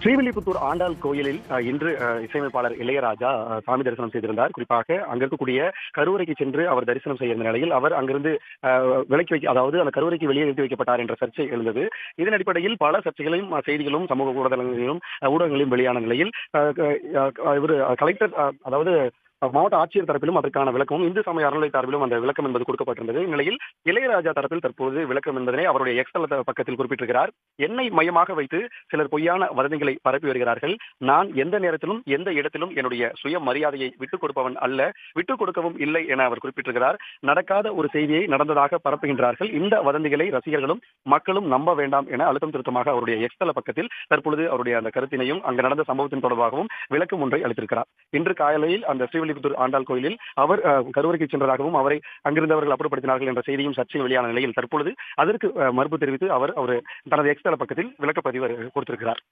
ஸ்ரீவில்லிபுத்தூர் ஆண்டாள் கோயிலில் இன்று இசையமைப்பாளர் இளையராஜா சாமி தரிசனம் செய்திருந்தார். குறிப்பாக அங்க இருக்கக்கூடிய கருவறைக்கு சென்று அவர் தரிசனம் செய்திருந்த நிலையில் அவர் அங்கிருந்து விலக்கி வைக்க அதாவது அந்த கருவறைக்கு வெளியே நிறுத்தி வைக்கப்பட்டார் என்ற சர்ச்சை எழுந்தது. இதன் அடிப்படையில் பல சர்ச்சைகளையும் செய்திகளும் சமூக ஊடகங்களிலும் ஊடகங்களிலும் வெளியான நிலையில் இவர் கலெக்டர் அதாவது மாவட்ட ஆட்சியர் தரப்பிலும் அதற்கான விளக்கமும் இந்து சமய அறநிலை தரப்பிலும் அந்த விளக்கம் என்பது கொடுக்கப்பட்டிருந்தது. இந்நிலையில் இளையராஜா தரப்பில் தற்போது விளக்கம் என்பதனை அவருடைய எக்ஸ் பக்கத்தில் குறிப்பிட்டிருக்கிறார். என்னை மையமாக வைத்து சிலர் பொய்யான வதந்திகளை பரப்பி வருகிறார்கள். நான் எந்த நேரத்திலும் எந்த இடத்திலும் என்னுடைய சுய மரியாதையை விட்டுக் கொடுப்பவன் அல்ல விட்டுக் கொடுக்கவும் இல்லை என அவர் குறிப்பிட்டிருக்கிறார். நடக்காத ஒரு செய்தியை நடந்ததாக பரப்புகின்றார்கள். இந்த வதந்திகளை ரசிகர்களும் மக்களும் நம்ப வேண்டாம் என அழுத்தம் திருத்தமாக அவருடைய எக்ஸ்தல பக்கத்தில் தற்பொழுது அவருடைய அந்த கருத்தினையும் அங்கு நடந்த சம்பவத்தின் தொடர்பாகவும் விளக்கம் ஒன்றை அளித்திருக்கிறார். இன்று காலையில் அந்த ஸ்ரீவில்லிபுத்தூர் ஆண்டாள் கோயிலில் அவர் அஹ், கருவறைக்கு சென்றதாகவும் அவரை அங்கிருந்தவர்கள் அப்புறப்படுத்தினார்கள் என்ற செய்தியும் சர்ச்சை வெளியான நிலையில் தற்பொழுது அதற்கு மறுப்பு தெரிவித்து அவர் அவர் தனது எக்ஸ்தள பக்கத்தில் விளக்கப்பதிவு கொடுத்திருக்கிறார்.